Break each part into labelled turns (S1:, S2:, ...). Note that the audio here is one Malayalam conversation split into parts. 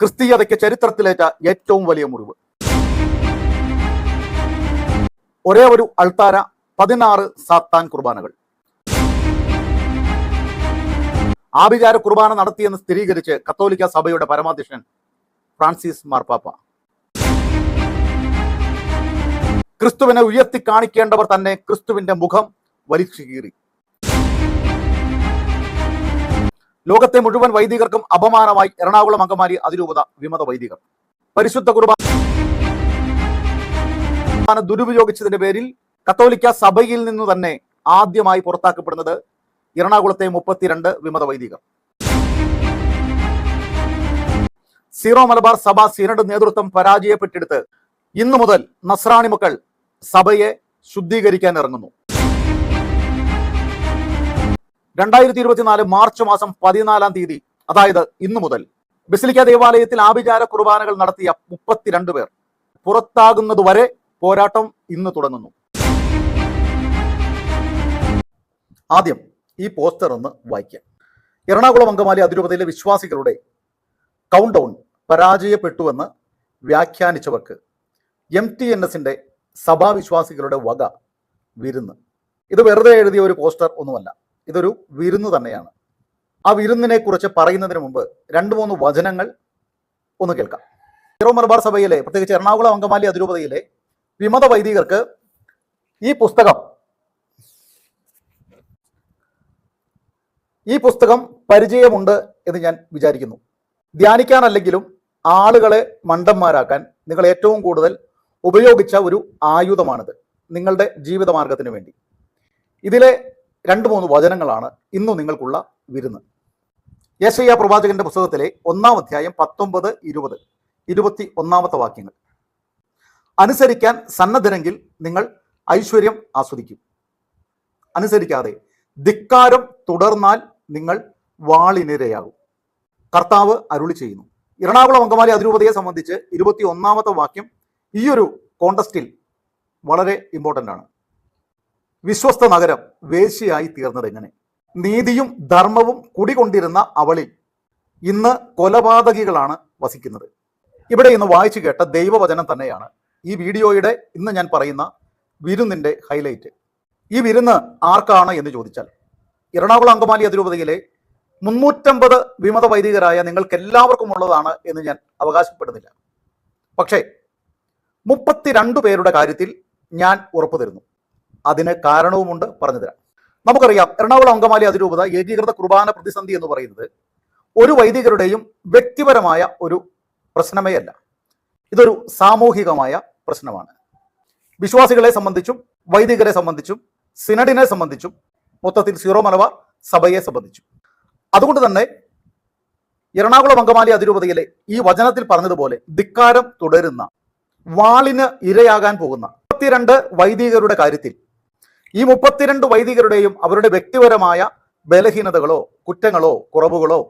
S1: ക്രിസ്തീയതയ്ക്ക് ചരിത്രത്തിലേറ്റ ഏറ്റവും വലിയ മുറിവ്. ഒരേ ഒരു അൾത്താര പതിനാറ് സാത്താൻ കുർബാനകൾ. ആഭിചാര കുർബാന നടത്തിയെന്ന് സ്ഥിരീകരിച്ച് കത്തോലിക്ക സഭയുടെ പരമാധ്യക്ഷൻ ഫ്രാൻസിസ് മാർപ്പാപ്പ. ക്രിസ്തുവിനെ ഉയർത്തി കാണിക്കേണ്ടവർ തന്നെ ക്രിസ്തുവിന്റെ മുഖം വലിച്ചു കീറി. ലോകത്തെ മുഴുവൻ വൈദികർക്കും അപമാനമായി എറണാകുളം അങ്കമാലി അതിരൂപത വിമത വൈദികർ പരിശുദ്ധ കുർബാന ദുരുപയോഗിച്ചതിന്റെ പേരിൽ കത്തോലിക്ക സഭയിൽ നിന്ന് തന്നെ ആദ്യമായി പുറത്താക്കപ്പെടുന്നത് എറണാകുളത്തെ മുപ്പത്തിരണ്ട് വിമത വൈദികർ സീറോ മലബാർ സഭ സിനഡ് നേതൃത്വം പരാജയപ്പെട്ടെടുത്ത് ഇന്നു മുതൽ നസ്രാണി മക്കൾ സഭയെ ശുദ്ധീകരിക്കാൻ ഇറങ്ങുന്നു. രണ്ടായിരത്തി ഇരുപത്തിനാല് മാർച്ച് മാസം പതിനാലാം തീയതി അതായത് ഇന്നു മുതൽ ബസിലിക്ക ദേവാലയത്തിൽ ആഭിചാര കുർബാനകൾ നടത്തിയ മുപ്പത്തിരണ്ട് പേർ. പുറത്താകുന്നതുവരെ പോരാട്ടം ഇന്ന് തുടങ്ങുന്നു. ആദ്യം ഈ പോസ്റ്റർ ഒന്ന് വായിക്കാം. എറണാകുളം അങ്കമാലി അതിരൂപതയിലെ വിശ്വാസികളുടെ കൗണ്ട് ഡൗൺ പരാജയപ്പെട്ടുവെന്ന് വ്യാഖ്യാനിച്ചവർക്ക് എം ടി എൻ എസിന്റെ സഭാവിശ്വാസികളുടെ വക വിരുന്ന്. ഇത് വെറുതെ എഴുതിയ ഒരു പോസ്റ്റർ ഒന്നുമല്ല. ഇതൊരു വിരുന്ന് തന്നെയാണ്. ആ വിരുന്നിനെ കുറിച്ച് പറയുന്നതിന് മുമ്പ് രണ്ട് മൂന്ന് വചനങ്ങൾ ഒന്ന് കേൾക്കാം. ഹീറോ മലബാർ സഭയിലെ പ്രത്യേകിച്ച് എറണാകുളം അങ്കമാലി അതിരൂപതയിലെ വിമത വൈദികർക്ക് ഈ പുസ്തകം ഈ പുസ്തകം പരിചയമുണ്ട് എന്ന് ഞാൻ വിചാരിക്കുന്നു. ധ്യാനിക്കാനല്ലെങ്കിലും ആളുകളെ മണ്ടന്മാരാക്കാൻ നിങ്ങൾ ഏറ്റവും കൂടുതൽ ഉപയോഗിച്ച ഒരു ആയുധമാണിത് നിങ്ങളുടെ ജീവിതമാർഗത്തിന് വേണ്ടി. ഇതിലെ രണ്ട് മൂന്ന് വചനങ്ങളാണ് ഇന്നും നിങ്ങൾക്കുള്ള വിരുന്ന്. യേശയ്യ പ്രവാചകന്റെ പുസ്തകത്തിലെ ഒന്നാം അധ്യായം പത്തൊമ്പത് ഇരുപത് ഇരുപത്തി ഒന്നാമത്തെ വാക്യങ്ങൾ. അനുസരിക്കാൻ സന്നദ്ധരെങ്കിൽ നിങ്ങൾ ഐശ്വര്യം ആസ്വദിക്കും. അനുസരിക്കാതെ ധിക്കാരം തുടർന്നാൽ നിങ്ങൾ വാളിനിരയാകും. കർത്താവ് അരുളി ചെയ്യുന്നു. എറണാകുളം അങ്കമാലി അതിരൂപതയെ സംബന്ധിച്ച് ഇരുപത്തി ഒന്നാമത്തെ വാക്യം ഈ ഒരു കോണ്ടസ്റ്റിൽ വളരെ ഇമ്പോർട്ടന്റ് ആണ്. വിശ്വസ്ത നഗരം വേശിയായി തീർന്നത് എങ്ങനെ? നീതിയും ധർമ്മവും കുടികൊണ്ടിരുന്ന അവളിൽ ഇന്ന് കൊലപാതകികളാണ് വസിക്കുന്നത്. ഇവിടെ ഇന്ന് വായിച്ചു കേട്ട ദൈവവചനം തന്നെയാണ്. ഈ വീഡിയോയുടെ ഇന്ന് ഞാൻ പറയുന്ന വിരുന്നിന്റെ ഹൈലൈറ്റ്. ഈ വിരുന്ന് ആർക്കാണ് എന്ന് ചോദിച്ചാൽ എറണാകുളം അങ്കമാലി അതിരൂപതയിലെ മുന്നൂറ്റമ്പത് വിമത വൈദികരായ നിങ്ങൾക്ക് എല്ലാവർക്കും ഉള്ളതാണ് എന്ന് ഞാൻ അവകാശപ്പെടുന്നില്ല. പക്ഷേ മുപ്പത്തിരണ്ട് പേരുടെ കാര്യത്തിൽ ഞാൻ ഉറപ്പു തരുന്നു അതിന് കാരണവുമുണ്ട് പറഞ്ഞു തരാം. നമുക്കറിയാം എറണാകുളം അങ്കമാലി അതിരൂപത ഏകീകൃത കുർബാന പ്രതിസന്ധി എന്ന് പറയുന്നത് ഒരു വൈദികരുടെയും വ്യക്തിപരമായ ഒരു പ്രശ്നമേ അല്ല. ഇതൊരു സാമൂഹികമായ പ്രശ്നമാണ്. വിശ്വാസികളെ സംബന്ധിച്ചും വൈദികരെ സംബന്ധിച്ചും സിനഡിനെ സംബന്ധിച്ചും മൊത്തത്തിൽ സീറോ മലബാർ സഭയെ സംബന്ധിച്ചും. അതുകൊണ്ട് തന്നെ എറണാകുളം അങ്കമാലി അതിരൂപതയിലെ ഈ വചനത്തിൽ പറഞ്ഞതുപോലെ ധിക്കാരം തുടരുന്ന വാളിന് ഇരയാകാൻ പോകുന്ന മുപ്പത്തിരണ്ട് വൈദികരുടെ കാര്യത്തിൽ ഈ മുപ്പത്തിരണ്ട് വൈദികരുടെയും അവരുടെ വ്യക്തിപരമായ ബലഹീനതകളോ കുറ്റങ്ങളോ കുറവുകളോ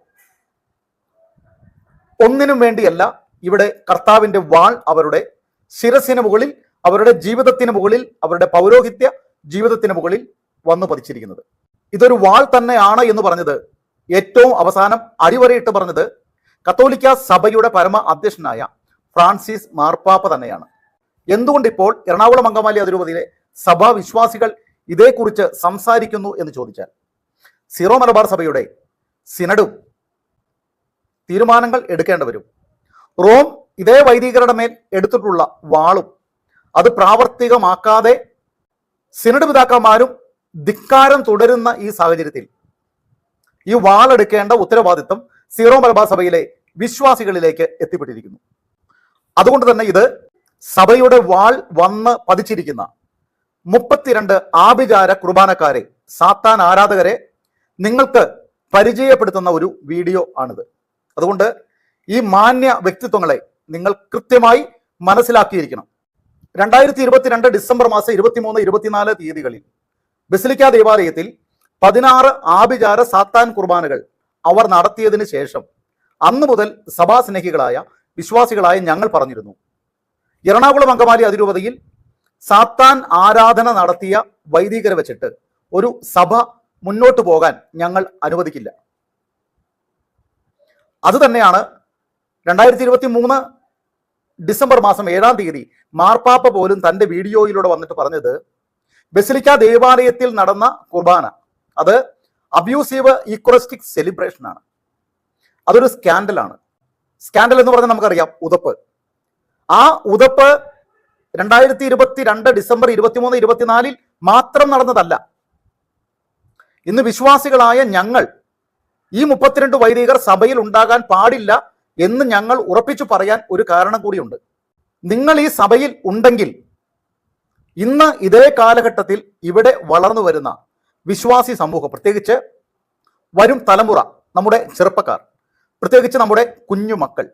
S1: ഒന്നിനും വേണ്ടിയല്ല ഇവിടെ കർത്താവിന്റെ വാൾ അവരുടെ ശിരസിന് മുകളിൽ അവരുടെ ജീവിതത്തിന് മുകളിൽ അവരുടെ പൗരോഹിത്യ ജീവിതത്തിന് മുകളിൽ വന്നു പതിച്ചിരിക്കുന്നത്. ഇതൊരു വാൾ തന്നെയാണ് എന്ന് പറഞ്ഞത്. ഏറ്റവും അവസാനം അടിവരയിട്ട് പറഞ്ഞത് കത്തോലിക്ക സഭയുടെ പരമ അധ്യക്ഷനായ ഫ്രാൻസിസ് മാർപ്പാപ്പ തന്നെയാണ്. എന്തുകൊണ്ട് ഇപ്പോൾ എറണാകുളം അങ്കമാലി അതിരൂപതയിലെ സഭാ വിശ്വാസികൾ ഇതേക്കുറിച്ച് സംസാരിക്കുന്നു എന്ന് ചോദിച്ചാൽ സിറോ മലബാർ സഭയുടെ സിനഡും തീരുമാനങ്ങൾ എടുക്കേണ്ടവരും റോം ഇതേ വൈദികരുടെ മേൽ എടുത്തിട്ടുള്ള വാളും അത് പ്രാവർത്തികമാക്കാതെ സിനഡ് പിതാക്കന്മാരും ധിക്കാരം തുടരുന്ന ഈ സാഹചര്യത്തിൽ ഈ വാളെടുക്കേണ്ട ഉത്തരവാദിത്വം സീറോ മലബാർ സഭയിലെ വിശ്വാസികളിലേക്ക് എത്തിപ്പെട്ടിരിക്കുന്നു. അതുകൊണ്ട് തന്നെ ഇത് സഭയുടെ വാൾ വന്ന് പതിച്ചിരിക്കുന്ന മുപ്പത്തിരണ്ട് ആഭിചാര കുർബാനക്കാരെ സാത്താൻ ആരാധകരെ നിങ്ങൾക്ക് പരിചയപ്പെടുത്തുന്ന ഒരു വീഡിയോ ആണിത്. അതുകൊണ്ട് ഈ മാന്യ വ്യക്തിത്വങ്ങളെ നിങ്ങൾ കൃത്യമായി മനസ്സിലാക്കിയിരിക്കണം. രണ്ടായിരത്തി ഇരുപത്തിരണ്ട് ഡിസംബർ മാസം ഇരുപത്തിമൂന്ന് ഇരുപത്തിനാല് തീയതികളിൽ ബസിലിക്ക ദേവാലയത്തിൽ പതിനാറ് ആഭിചാര സാത്താൻ കുർബാനകൾ അവർ നടത്തിയതിന് ശേഷം അന്ന് മുതൽ സഭാസ്നേഹികളായ വിശ്വാസികളായ ഞങ്ങൾ പറഞ്ഞിരുന്നു. എറണാകുളം അങ്കമാലി അതിരൂപതയിൽ സാത്താൻ ആരാധന നടത്തിയ വൈദികരെ വെച്ചിട്ട് ഒരു സഭ മുന്നോട്ട് പോകാൻ ഞങ്ങൾ അനുവദിക്കില്ല. അത് തന്നെയാണ് രണ്ടായിരത്തി ഇരുപത്തി മൂന്ന് ഡിസംബർ മാസം ഏഴാം തീയതി മാർപ്പാപ്പ പോലും തന്റെ വീഡിയോയിലൂടെ വന്നിട്ട് പറഞ്ഞത് ബസിലിക്ക ദേവാലയത്തിൽ നടന്ന കുർബാന. അത് അബ്യൂസീവ് ഈക്വറിസ്റ്റിക് സെലിബ്രേഷൻ ആണ് അതൊരു സ്കാൻഡലാണ്. സ്കാൻഡൽ എന്ന് പറഞ്ഞാൽ നമുക്കറിയാം ഉതപ്പ്. ആ ഉതപ്പ് രണ്ടായിരത്തി ഇരുപത്തി രണ്ട് ഡിസംബർ ഇരുപത്തിമൂന്ന് ഇരുപത്തിനാലിൽ മാത്രം നടന്നതല്ല. ഇന്ന് വിശ്വാസികളായ ഞങ്ങൾ ഈ മുപ്പത്തിരണ്ട് വൈദികർ സഭയിൽ ഉണ്ടാകാൻ പാടില്ല എന്ന് ഞങ്ങൾ ഉറപ്പിച്ചു പറയാൻ ഒരു കാരണം കൂടിയുണ്ട്. നിങ്ങൾ ഈ സഭയിൽ ഉണ്ടെങ്കിൽ ഇന്ന് ഇതേ കാലഘട്ടത്തിൽ ഇവിടെ വളർന്നു വരുന്ന വിശ്വാസി സമൂഹം പ്രത്യേകിച്ച് വരും തലമുറ നമ്മുടെ ചെറുപ്പക്കാർ പ്രത്യേകിച്ച് നമ്മുടെ കുഞ്ഞുമക്കൾ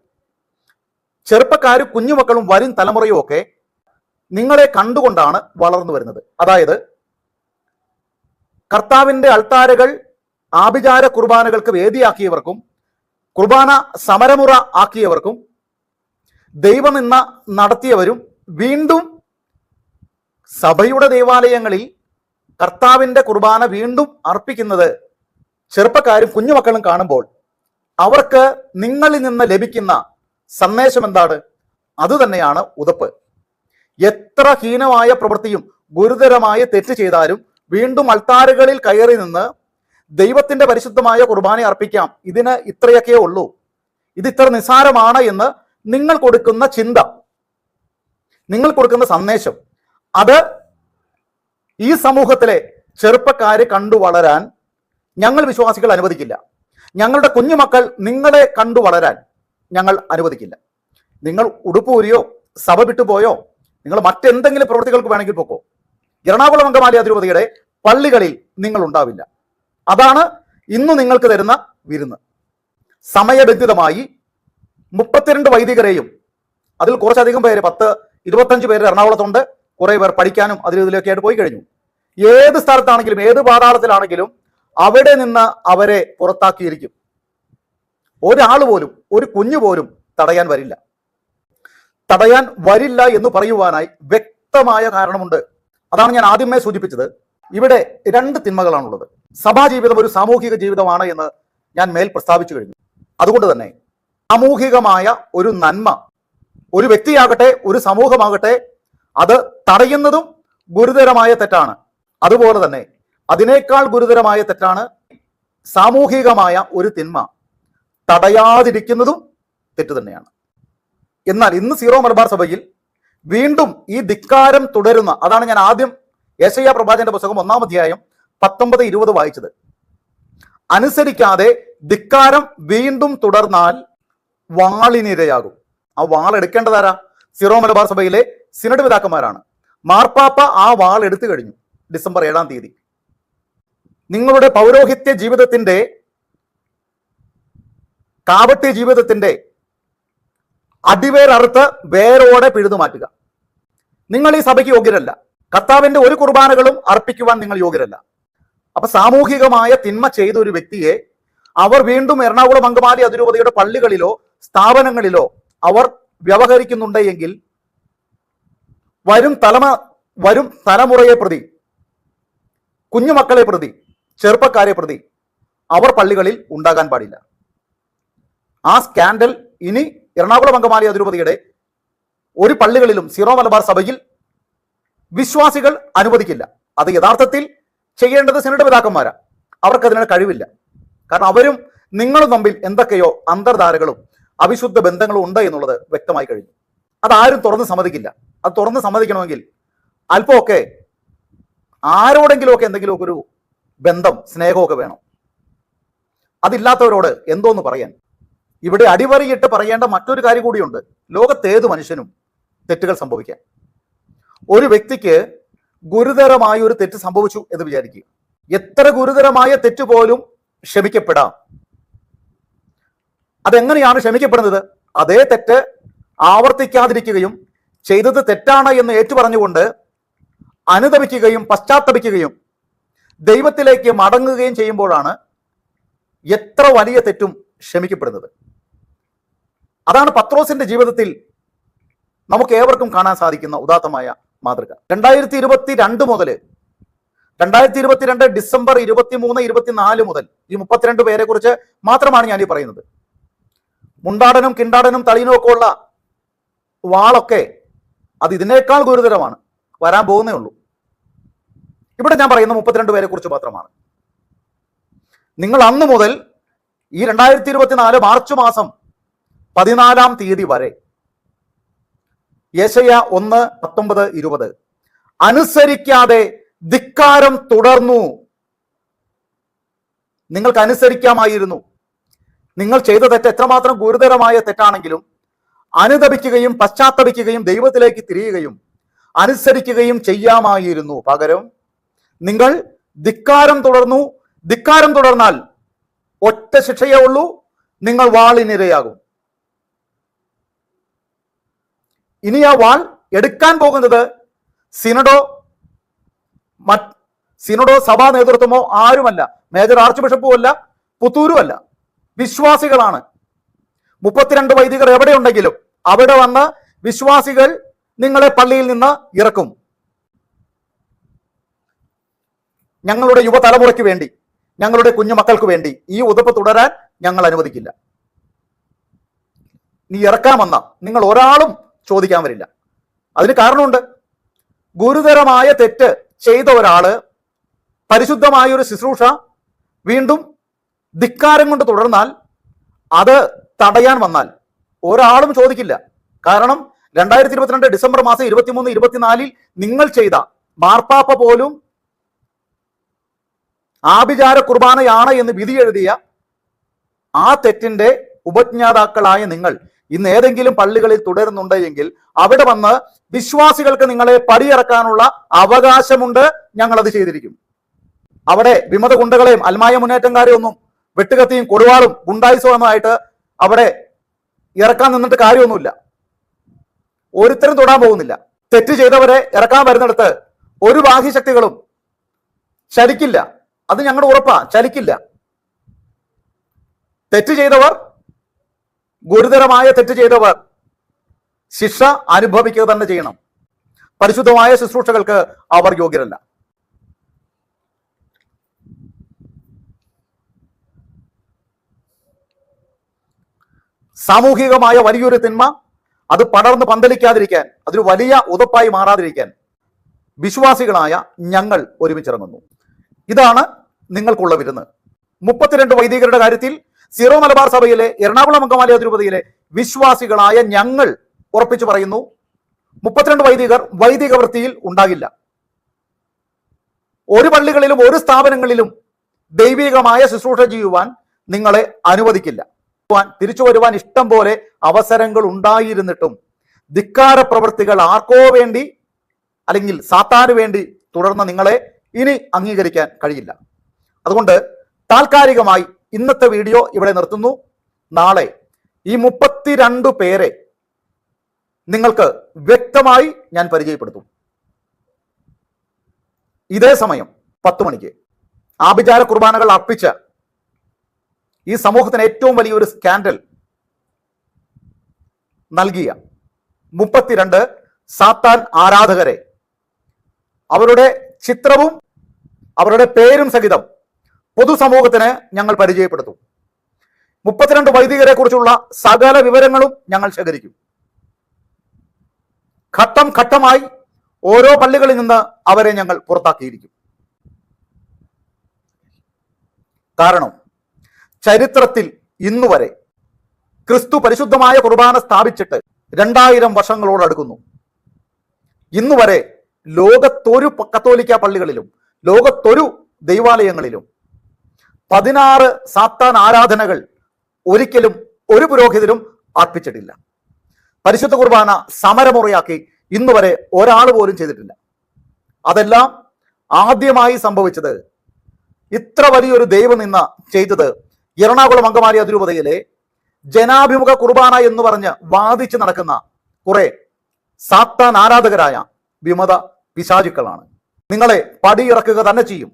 S1: ചെറുപ്പക്കാരും കുഞ്ഞുമക്കളും വരും തലമുറയും ഒക്കെ നിങ്ങളെ കണ്ടുകൊണ്ടാണ് വളർന്നു വരുന്നത്. അതായത് കർത്താവിന്റെ അൾത്താരകൾ ആഭിചാര കുർബാനകൾക്ക് വേദിയാക്കിയവർക്കും കുർബാന സമരമുറ ആക്കിയവർക്കും ദൈവനിന്ന നടത്തിയവരും വീണ്ടും സഭയുടെ ദേവാലയങ്ങളിൽ കർത്താവിന്റെ കുർബാന വീണ്ടും അർപ്പിക്കുന്നത് ചെറുപ്പക്കാരും കുഞ്ഞുമക്കളും കാണുമ്പോൾ അവർക്ക് നിങ്ങളിൽ നിന്ന് ലഭിക്കുന്ന സന്ദേശം എന്താണ് അതുതന്നെയാണ് ഉതപ്പ്. എത്ര ഹീനമായ പ്രവൃത്തിയും ഗുരുതരമായ തെറ്റ് ചെയ്താലും വീണ്ടും അൾത്താരുകളിൽ കയറി നിന്ന് ദൈവത്തിന്റെ പരിശുദ്ധമായ കുർബാന അർപ്പിക്കാം. ഇതിന് ഇത്രയൊക്കെ ഉള്ളൂ. ഇത് ഇത്ര നിസ്സാരമാണ് എന്ന് നിങ്ങൾ കൊടുക്കുന്ന ചിന്ത നിങ്ങൾ കൊടുക്കുന്ന സന്ദേശം അത് ഈ സമൂഹത്തിലെ ചെറുപ്പക്കാര് കണ്ടു വളരാൻ ഞങ്ങൾ വിശ്വാസികൾ അനുവദിക്കില്ല. ഞങ്ങളുടെ കുഞ്ഞുമക്കൾ നിങ്ങളെ കണ്ടു വളരാൻ ഞങ്ങൾ അനുവദിക്കില്ല. നിങ്ങൾ ഉടുപ്പൂരിയോ സഭ വിട്ടുപോയോ നിങ്ങൾ മറ്റെന്തെങ്കിലും പ്രവൃത്തികൾക്ക് വേണമെങ്കിൽ പോക്കോ. എറണാകുളം അങ്കമാലി അതിരൂപതയുടെ പള്ളികളിൽ നിങ്ങൾ ഉണ്ടാവില്ല അതാണ് ഇന്ന് നിങ്ങൾക്ക് തരുന്ന വിരുന്ന്. സമയബന്ധിതമായി മുപ്പത്തിരണ്ട് വൈദികരെയും അതിൽ കുറച്ചധികം പേര് പത്ത് ഇരുപത്തഞ്ച് പേര് എറണാകുളത്തുണ്ട്. കുറേ പേർ പഠിക്കാനും അതിലും ഇതിലൊക്കെ ആയിട്ട് പോയി കഴിഞ്ഞു. ഏത് സ്ഥലത്താണെങ്കിലും ഏത് പാതാളത്തിലാണെങ്കിലും അവിടെ നിന്ന് അവരെ പുറത്താക്കിയിരിക്കും. ഒരാൾ പോലും ഒരു കുഞ്ഞു പോലും തടയാൻ വരില്ല. തടയാൻ വരില്ല എന്ന് പറയുവാനായി വ്യക്തമായ കാരണമുണ്ട്. അതാണ് ഞാൻ ആദ്യമേ സൂചിപ്പിച്ചത്. ഇവിടെ രണ്ട് തിന്മകളാണുള്ളത്. സഭാജീവിതം ഒരു സാമൂഹിക ജീവിതമാണ് എന്ന് ഞാൻ മേൽ പ്രസ്താവിച്ചു കഴിഞ്ഞു. അതുകൊണ്ട് തന്നെ സാമൂഹികമായ ഒരു നന്മ ഒരു വ്യക്തിയാകട്ടെ ഒരു സമൂഹമാകട്ടെ അത് തടയുന്നതും ഗുരുതരമായ തെറ്റാണ്. അതുപോലെ തന്നെ അതിനേക്കാൾ ഗുരുതരമായ തെറ്റാണ് സാമൂഹികമായ ഒരു തിന്മ. തടയാതിരിക്കുന്നതും തെറ്റ് തന്നെയാണ്. എന്നാൽ ഇന്ന് സീറോ മലബാർ സഭയിൽ വീണ്ടും ഈ ധിക്കാരം തുടരുന്ന അതാണ് ഞാൻ ആദ്യം യേശയ്യ പ്രഭാചന്റെ പുസ്തകം ഒന്നാം അധ്യായം പത്തൊമ്പത് ഇരുപത് വായിച്ചത്. അനുസരിക്കാതെ ധിക്കാരം വീണ്ടും തുടർന്നാൽ വാളിനിരയാകും. ആ വാൾ എടുക്കേണ്ടതാരാ സീറോ മലബാർ സഭയിലെ സിനഡ് പിതാക്കന്മാരാണ്. മാർപ്പാപ്പ ആ വാൾ എടുത്തു കഴിഞ്ഞു ഡിസംബർ ഏഴാം തീയതി. നിങ്ങളുടെ പൗരോഹിത്യ ജീവിതത്തിന്റെ കാവട്ടി ജീവിതത്തിന്റെ അടിവേരറുത്ത് വേരോടെ പിഴുതു മാറ്റുക. നിങ്ങൾ ഈ സഭയ്ക്ക് യോഗ്യരല്ല. കർത്താവിന്റെ ഒരു കുർബാനകളും അർപ്പിക്കുവാൻ നിങ്ങൾ യോഗ്യരല്ല. അപ്പൊ സാമൂഹികമായ തിന്മ ചെയ്ത ഒരു വ്യക്തിയെ അവർ വീണ്ടും എറണാകുളം അങ്കമാലി അതിരൂപതയുടെ പള്ളികളിലോ സ്ഥാപനങ്ങളിലോ അവർ വ്യവഹരിക്കുന്നുണ്ട് എങ്കിൽ വരും തലമ വരും തലമുറയെ പ്രതി കുഞ്ഞുമക്കളെ പ്രതി ചെറുപ്പക്കാരെ പ്രതി അവർ പള്ളികളിൽ ഉണ്ടാകാൻ പാടില്ല. ആ സ്കാൻഡൽ ഇനി എറണാകുളം അങ്കമാലി അതിരൂപതയുടെ ഒരു പള്ളികളിലും സീറോ മലബാർ സഭയിൽ വിശ്വാസികൾ അനുവദിക്കില്ല. അത് യഥാർത്ഥത്തിൽ ചെയ്യേണ്ടത് സിനഡ് പിതാക്കന്മാരാ. അവർക്ക് അതിന് കഴിവില്ല. കാരണം അവരും നിങ്ങളും തമ്മിൽ എന്തൊക്കെയോ അന്തർധാരകളും അവിശുദ്ധ ബന്ധങ്ങളും ഉണ്ട് എന്നുള്ളത് വ്യക്തമായി കഴിഞ്ഞു. അതാരും തുറന്ന് സമ്മതിക്കില്ല. അത് തുറന്ന് സമ്മതിക്കണമെങ്കിൽ അല്പമൊക്കെ ആരോടെങ്കിലുമൊക്കെ എന്തെങ്കിലുമൊക്കെ ഒരു ബന്ധം സ്നേഹമൊക്കെ വേണം. അതില്ലാത്തവരോട് എന്തോന്ന് പറയാൻ? ഇവിടെ അടിവറിയിട്ട് പറയേണ്ട മറ്റൊരു കാര്യം കൂടിയുണ്ട്. ലോകത്തേത് മനുഷ്യനും തെറ്റുകൾ സംഭവിക്കാം. ഒരു വ്യക്തിക്ക് ഗുരുതരമായ ഒരു തെറ്റ് സംഭവിച്ചു എന്ന് വിചാരിക്കുക. എത്ര ഗുരുതരമായ തെറ്റ് പോലും ക്ഷമിക്കപ്പെടാം. അതെങ്ങനെയാണ് ക്ഷമിക്കപ്പെടുന്നത്? അതേ തെറ്റ് ആവർത്തിക്കാതിരിക്കുകയും ചെയ്തത് തെറ്റാണ് എന്ന് ഏറ്റുപറഞ്ഞുകൊണ്ട് അനുദപിക്കുകയും പശ്ചാത്തപിക്കുകയും ദൈവത്തിലേക്ക് മടങ്ങുകയും ചെയ്യുമ്പോഴാണ് എത്ര വലിയ തെറ്റും ക്ഷമിക്കപ്പെടുന്നത്. അതാണ് പത്രോസിന്റെ ജീവിതത്തിൽ നമുക്ക് ഏവർക്കും കാണാൻ സാധിക്കുന്ന ഉദാത്തമായ മാതൃക. രണ്ടായിരത്തി ഇരുപത്തി രണ്ട് മുതൽ രണ്ടായിരത്തി ഇരുപത്തിരണ്ട് ഡിസംബർ ഇരുപത്തി മൂന്ന് ഇരുപത്തിനാല് മുതൽ ഈ മുപ്പത്തിരണ്ട് പേരെ കുറിച്ച് മാത്രമാണ് ഞാൻ ഈ പറയുന്നത്. മുണ്ടാടനും കിണ്ടാടനും തളീനും ഒക്കെ ഉള്ള വാളൊക്കെ അത് ഇതിനേക്കാൾ ഗുരുതരമാണ്. വരാൻ പോകുന്നേ ഉള്ളൂ. ഇവിടെ ഞാൻ പറയുന്ന മുപ്പത്തിരണ്ട് പേരെ കുറിച്ച് മാത്രമാണ്. നിങ്ങൾ അന്ന് മുതൽ ഈ രണ്ടായിരത്തി ഇരുപത്തിനാല് മാർച്ച് മാസം പതിനാലാം തീയതി വരെ. യേശയ ഒന്ന് പത്തൊമ്പത് ഇരുപത്. അനുസരിക്കാതെ ധിക്കാരം തുടർന്നു. നിങ്ങൾക്ക് അനുസരിക്കാമായിരുന്നു. നിങ്ങൾ ചെയ്ത തെറ്റ് എത്രമാത്രം ഗുരുതരമായ തെറ്റാണെങ്കിലും അനുദപിക്കുകയും പശ്ചാത്തപിക്കുകയും ദൈവത്തിലേക്ക് തിരിയുകയും അനുസരിക്കുകയും ചെയ്യാമായിരുന്നു. പകരം നിങ്ങൾ ധിക്കാരം തുടർന്നു. ധിക്കാരം തുടർന്നാൽ ഒറ്റ ശിക്ഷയേ ഉള്ളൂ. നിങ്ങൾ വാളിനിരയാകും. ഇനി ആ വാൾ എടുക്കാൻ പോകുന്നത് സിനഡോ സിനഡോ സഭാ നേതൃത്വമോ ആരുമല്ല. മേജർ ആർച്ച് ബിഷപ്പും അല്ല പുത്തൂരും അല്ല വിശ്വാസികളാണ്. മുപ്പത്തിരണ്ട് വൈദികർ എവിടെയുണ്ടെങ്കിലും അവിടെ വന്ന് വിശ്വാസികൾ നിങ്ങളെ പള്ളിയിൽ നിന്ന് ഇറക്കും. ഞങ്ങളുടെ യുവതലമുറയ്ക്ക് വേണ്ടി ഞങ്ങളുടെ കുഞ്ഞുമക്കൾക്ക് വേണ്ടി ഈ ഉതപ്പ് തുടരാൻ ഞങ്ങൾ അനുവദിക്കില്ല. നീ ഇറക്കാമെന്ന. നിങ്ങൾ ഒരാളും ചോദിക്കാൻ വരില്ല. അതിന് കാരണമുണ്ട്. ഗുരുതരമായ തെറ്റ് ചെയ്ത ഒരാൾ പരിശുദ്ധമായ ഒരു ശുശ്രൂഷ വീണ്ടും ധിക്കാരം കൊണ്ട് തുടർന്നാൽ അത് തടയാൻ വന്നാൽ ഒരാളും ചോദിക്കില്ല. കാരണം രണ്ടായിരത്തി ഇരുപത്തിരണ്ട് ഡിസംബർ മാസം ഇരുപത്തിമൂന്ന് ഇരുപത്തിനാലിൽ നിങ്ങൾ ചെയ്ത മാർപ്പാപ്പ പോലും ആഭിചാര കുർബാനയാണ് എന്ന് വിധിയെഴുതിയ ആ തെറ്റിന്റെ ഉപജ്ഞാതാക്കളായ നിങ്ങൾ ഇന്ന് ഏതെങ്കിലും പള്ളികളിൽ തുടരുന്നുണ്ട് എങ്കിൽ അവിടെ വന്ന് വിശ്വാസികൾക്ക് നിങ്ങളെ പടിയിറക്കാനുള്ള അവകാശമുണ്ട് ഞങ്ങൾ അത് ചെയ്തിരിക്കും. അവിടെ വിമത ഗുണ്ടകളെയും അൽമായ മുന്നേറ്റംകാരെയും ഒന്നും വെട്ടുകത്തിയും കൊടുവാളും ഗുണ്ടായുസവുമായിട്ട് അവിടെ ഇറക്കാൻ നിന്നിട്ട് കാര്യമൊന്നുമില്ല. ഒരുത്തരും തൊടാൻ പോകുന്നില്ല. തെറ്റ് ചെയ്തവരെ ഇറക്കാൻ വരുന്നിടത്ത് ഒരു ബാഹ്യശക്തികളും ചലിക്കില്ല. അത് ഞങ്ങളുടെ ഉറപ്പാ ചലിക്കില്ല. തെറ്റ് ചെയ്തവർ ഗുരുതരമായ തെറ്റ് ചെയ്തവർ ശിക്ഷ അനുഭവിക്കുക തന്നെ ചെയ്യണം. പരിശുദ്ധമായ ശുശ്രൂഷകൾക്ക് അവർ യോഗ്യരല്ല. സാമൂഹികമായ വലിയൊരു തിന്മ അത് പടർന്ന് പന്തലിക്കാതിരിക്കാൻ അതൊരു വലിയ ഉതപ്പായി മാറാതിരിക്കാൻ വിശ്വാസികളായ ഞങ്ങൾ ഒരുമിച്ചിറങ്ങുന്നു. ഇതാണ് നിങ്ങൾക്കുള്ള വിരുന്ന്. മുപ്പത്തിരണ്ട് വൈദികരുടെ കാര്യത്തിൽ സീറോ മലബാർ സഭയിലെ എറണാകുളം അങ്കമാലി അതിരൂപതയിലെ വിശ്വാസികളായ ഞങ്ങൾ ഉറപ്പിച്ചു പറയുന്നു മുപ്പത്തിരണ്ട് വൈദികർ വൈദിക വൃത്തിയിൽ ഉണ്ടാകില്ല. ഒരു പള്ളികളിലും ഒരു സ്ഥാപനങ്ങളിലും ദൈവികമായ ശുശ്രൂഷ ചെയ്യുവാൻ നിങ്ങളെ അനുവദിക്കില്ല. തിരിച്ചു വരുവാൻ ഇഷ്ടം പോലെ അവസരങ്ങൾ ഉണ്ടായിരുന്നിട്ടും ധിക്കാര പ്രവൃത്തികൾ ആർക്കോ വേണ്ടി അല്ലെങ്കിൽ സാത്താന് വേണ്ടി തുടർന്ന് നിങ്ങളെ ഇനി അംഗീകരിക്കാൻ കഴിയില്ല. അതുകൊണ്ട് താൽക്കാലികമായി ഇന്നത്തെ വീഡിയോ ഇവിടെ നിർത്തുന്നു. നാളെ ഈ മുപ്പത്തിരണ്ട് പേരെ നിങ്ങൾക്ക് വ്യക്തമായി ഞാൻ പരിചയപ്പെടുത്തും. ഇതേ സമയം പത്ത് മണിക്ക് ആഭിചാര കുർബാനകൾ അർപ്പിച്ച ഈ സമൂഹത്തിന് ഏറ്റവും വലിയൊരു സ്കാൻഡൽ നൽകിയ മുപ്പത്തിരണ്ട് സാത്താൻ ആരാധകരെ അവരുടെ ചിത്രവും അവരുടെ പേരും സഹിതം പൊതുസമൂഹത്തിന് ഞങ്ങൾ പരിചയപ്പെടുത്തും. മുപ്പത്തിരണ്ട് വൈദികരെ കുറിച്ചുള്ള സകല വിവരങ്ങളും ഞങ്ങൾ ശേഖരിക്കും. ഘട്ടം ഘട്ടമായി ഓരോ പള്ളികളിൽ നിന്ന് അവരെ ഞങ്ങൾ പുറത്താക്കിയിരിക്കും. കാരണം ചരിത്രത്തിൽ ഇന്നു വരെ ക്രിസ്തു പരിശുദ്ധമായ കുർബാന സ്ഥാപിച്ചിട്ട് രണ്ടായിരം വർഷങ്ങളോട് അടുക്കുന്നു. ഇന്നുവരെ ലോകത്തൊരു കത്തോലിക്ക പള്ളികളിലും ലോകത്തൊരു ദൈവാലയങ്ങളിലും പതിനാറ് സാത്താൻ ആരാധനകൾ ഒരിക്കലും ഒരു പുരോഹിതരും അർപ്പിച്ചിട്ടില്ല. പരിശുദ്ധ കുർബാന സമരമുറയാക്കി ഇന്ന് വരെ ഒരാൾ പോലും ചെയ്തിട്ടില്ല. അതെല്ലാം ആദ്യമായി സംഭവിച്ചത് ഇത്ര വലിയൊരു ദൈവം നിന്ന ചെയ്തത് എറണാകുളം അങ്കമാലി അതിരൂപതയിലെ ജനാഭിമുഖ കുർബാന എന്ന് പറഞ്ഞ് വാദിച്ച് നടക്കുന്ന കുറെ സാത്താൻ ആരാധകരായ വിമത പിശാചുക്കളാണ്. നിങ്ങളെ പടിയിറക്കുക തന്നെ ചെയ്യും.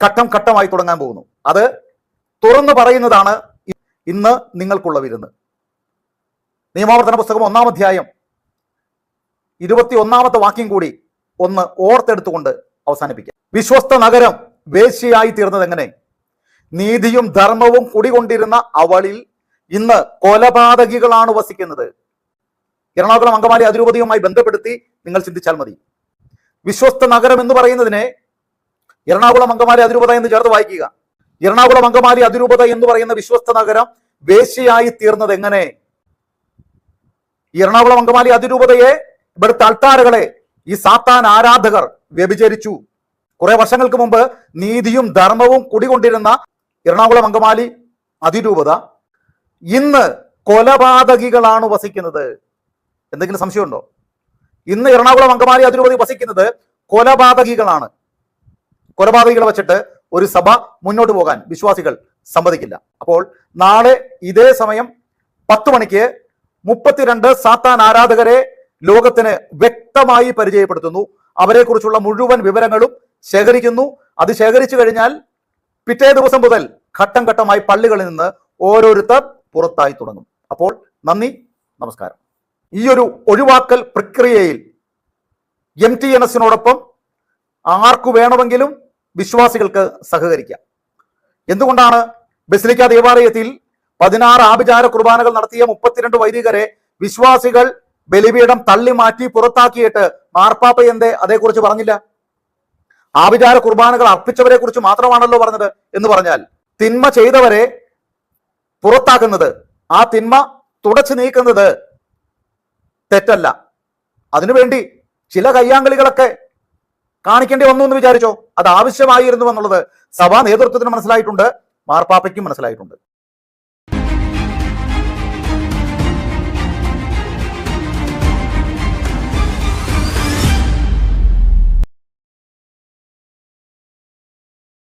S1: ഘട്ടം ഘട്ടമായി തുടങ്ങാൻ പോകുന്നു. അത് തുറന്നു പറയുന്നതാണ് ഇന്ന് നിങ്ങൾക്കുള്ള വിരുന്ന്. നിയമാവർത്തന പുസ്തകം ഒന്നാം അധ്യായം ഇരുപത്തി ഒന്നാമത്തെ വാക്യം കൂടി ഒന്ന് ഓർത്തെടുത്തുകൊണ്ട് അവസാനിപ്പിക്കാം. വിശ്വസ്ത നഗരം വേശ്യയായി തീർന്നത് എങ്ങനെ? നീതിയും ധർമ്മവും കുടികൊണ്ടിരുന്ന അവളിൽ ഇന്ന് കൊലപാതകികളാണ് വസിക്കുന്നത്. എറണാകുളം അങ്കമാലി അതിരൂപതയുമായി ബന്ധപ്പെടുത്തി നിങ്ങൾ ചിന്തിച്ചാൽ മതി. വിശ്വസ്ത നഗരം എന്ന് പറയുന്നതിനെ എറണാകുളം അങ്കമാലി അതിരൂപത എന്ന് ചേർത്ത് വായിക്കുക. എറണാകുളം അങ്കമാലി അതിരൂപത എന്ന് പറയുന്ന വിശ്വസ്ത നഗരം വേശ്യയായി തീർന്നത് എങ്ങനെ? എറണാകുളം അങ്കമാലി അതിരൂപതയെ ഇവിടുത്തെ അൾത്താരകളെ ഈ സാത്താൻ ആരാധകർ വ്യഭിചരിച്ചു. കുറെ വർഷങ്ങൾക്ക് മുമ്പ് നീതിയും ധർമ്മവും കുടികൊണ്ടിരുന്ന എറണാകുളം അങ്കമാലി അതിരൂപത ഇന്ന് കൊലപാതകികളാണ് വസിക്കുന്നത്. എന്തെങ്കിലും സംശയമുണ്ടോ? ഇന്ന് എറണാകുളം അങ്കമാലി അതിരൂപതി വസിക്കുന്നത് കൊലപാതകികളാണ്. കൊലപാതകികളെ വെച്ചിട്ട് ഒരു സഭ മുന്നോട്ട് പോകാൻ വിശ്വാസികൾ സമ്മതിക്കില്ല. അപ്പോൾ നാളെ ഇതേ സമയം പത്ത് മണിക്ക് മുപ്പത്തിരണ്ട് സാത്താൻ ആരാധകരെ ലോകത്തിന് വ്യക്തമായി പരിചയപ്പെടുത്തുന്നു. അവരെക്കുറിച്ചുള്ള മുഴുവൻ വിവരങ്ങളും ശേഖരിക്കുന്നു. അത് ശേഖരിച്ചു കഴിഞ്ഞാൽ പിറ്റേ ദിവസം മുതൽ ഘട്ടം ഘട്ടമായി പള്ളികളിൽ നിന്ന് ഓരോരുത്തർ പുറത്തായി തുടങ്ങും. അപ്പോൾ നന്ദി നമസ്കാരം. ഈ ഒരു ഒഴിവാക്കൽ പ്രക്രിയയിൽ എം ടി എൻ എസിനോടൊപ്പം ആർക്കു വേണമെങ്കിലും വിശ്വാസികൾക്ക് സഹകരിക്കാം. എന്തുകൊണ്ടാണ് ബസിലിക്ക ദേവാലയത്തിൽ പതിനാറ് ആഭിചാര കുർബാനകൾ നടത്തിയ മുപ്പത്തിരണ്ട് വൈദികരെ വിശ്വാസികൾ ബലിപീഠം തള്ളി മാറ്റി പുറത്താക്കിയിട്ട് മാർപ്പാപ്പ എന്തേ അതേക്കുറിച്ച് പറഞ്ഞില്ല? ആഭിചാര കുർബാനകൾ അർപ്പിച്ചവരെ കുറിച്ച് മാത്രമാണല്ലോ പറഞ്ഞത് എന്ന് പറഞ്ഞാൽ തിന്മ ചെയ്തവരെ പുറത്താക്കുന്നത് ആ തിന്മ തുടച്ചു നീക്കുന്നത് തെറ്റല്ല. അതിനുവേണ്ടി ചില കയ്യാങ്കളികളൊക്കെ കാണിക്കേണ്ടി വന്നു എന്ന് വിചാരിച്ചോ? അത് ആവശ്യമായിരുന്നു എന്നുള്ളത് സഭാ നേതൃത്വത്തിന് മനസ്സിലായിട്ടുണ്ട് മാർപ്പാപ്പയ്ക്കും മനസ്സിലായിട്ടുണ്ട്.